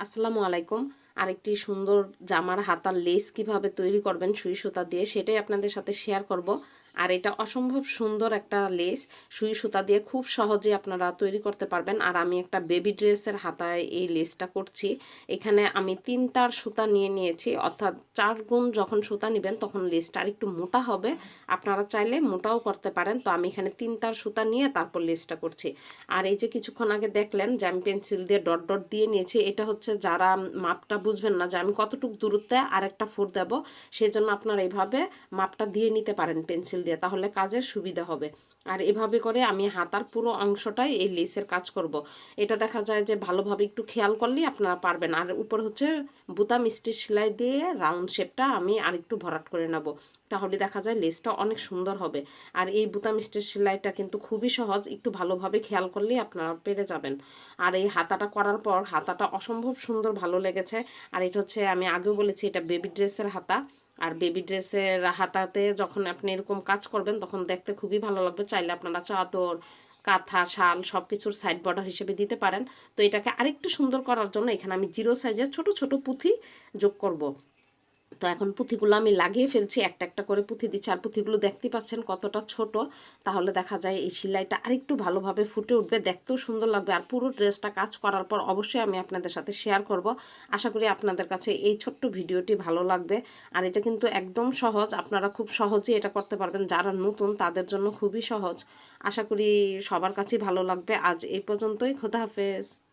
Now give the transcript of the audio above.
আসসালামু আলাইকুম। আরেকটি সুন্দর জামার হাতার লেস কীভাবে তৈরি করবেন, সুই সুতা দিয়ে, সেটাই আপনাদের সাথে শেয়ার করব। আর এটা অসম্ভব সুন্দর একটা লেস, সুই সুতা দিয়ে খুব সহজে আপনারা তৈরি করতে পারবেন। আর আমি একটা বেবি ড্রেসের হাতায় এই লেসটা করছি। এখানে আমি তিন তার সুতা নিয়ে নিয়েছি, অর্থাৎ চার গুণ যখন সুতা নেবেন তখন লেসটা আর একটু মোটা হবে। আপনারা চাইলে মোটাও করতে পারেন। তো আমি এখানে তিন তার সুতা নিয়ে তারপর লেসটা করছি। আর এই যে কিছুক্ষণ আগে দেখলেন যে আমি পেন্সিল দিয়ে ডট ডট দিয়ে নিয়েছি, এটা হচ্ছে যারা মাপটা বুঝবেন না যে আমি কতটুকু দূরত্বে আরেকটা ফুট দেব, সেজন্য আপনারা এইভাবে মাপটা দিয়ে নিতে পারেন পেন্সিল দিয়ে। তাহলে কাজের সুবিধা হবে। আর এভাবে করে আমি হাতার পুরো অংশটাই এই লেসের কাজ করব। এটা দেখা যায় যে ভালোভাবে একটু খেয়াল করলেই আপনারা পারবেন। আর উপর হচ্ছে বুতাম স্টিচ সেলাই দিয়ে রাউন্ড শেপটা আমি আরেকটু ভরাট করে নেব। তাহলে দেখা যায় লেসটা অনেক সুন্দর হবে। আর এই বুতাম স্টিচ সেলাইটা কিন্তু খুবই সহজ, একটু ভালোভাবে খেয়াল করলেই আপনারা পেরে যাবেন। আর এই হাতাটা করার পর হাতাটা অসম্ভব সুন্দর ভালো লেগেছে। আর এটা হচ্ছে আমি আগেও বলেছি, এটা বেবি ড্রেসের হাতা। আর বেবি ড্রেসের হাতাতে যখন আপনি এরকম কাজ করবেন, তখন দেখতে খুবই ভালো লাগবে। চাইলে আপনারা চাদর, কাঁথা, শাল সব কিছুর সাইড বর্ডার হিসেবে দিতে পারেন। তো এটাকে আরেকটু সুন্দর করার জন্য এখানে আমি জিরো সাইজের ছোট ছোট পুঁথি যোগ করব। তো এখন পুঁথিগুলো আমি লাগিয়ে ফেলছি, একটা একটা করে পুঁথি দিচ্ছি। আর পুঁথিগুলো দেখতে পাচ্ছেন কতটা ছোট, তাহলে দেখা যায় এই সেলাইটা আরেকটু ভালোভাবে ফুটে উঠবে, দেখতেও সুন্দর লাগবে। আর পুরো ড্রেসটা কাজ করার পর অবশ্যই আমি আপনাদের সাথে শেয়ার করব। আশা করি আপনাদের কাছে এই ছোট্ট ভিডিওটি ভালো লাগবে। আর এটা কিন্তু একদম সহজ, আপনারা খুব সহজেই এটা করতে পারবেন। যারা নতুন, তাদের জন্য খুবই সহজ। আশা করি সবার কাছেই ভালো লাগবে। আজ এই পর্যন্তই, খোদা হাফেজ।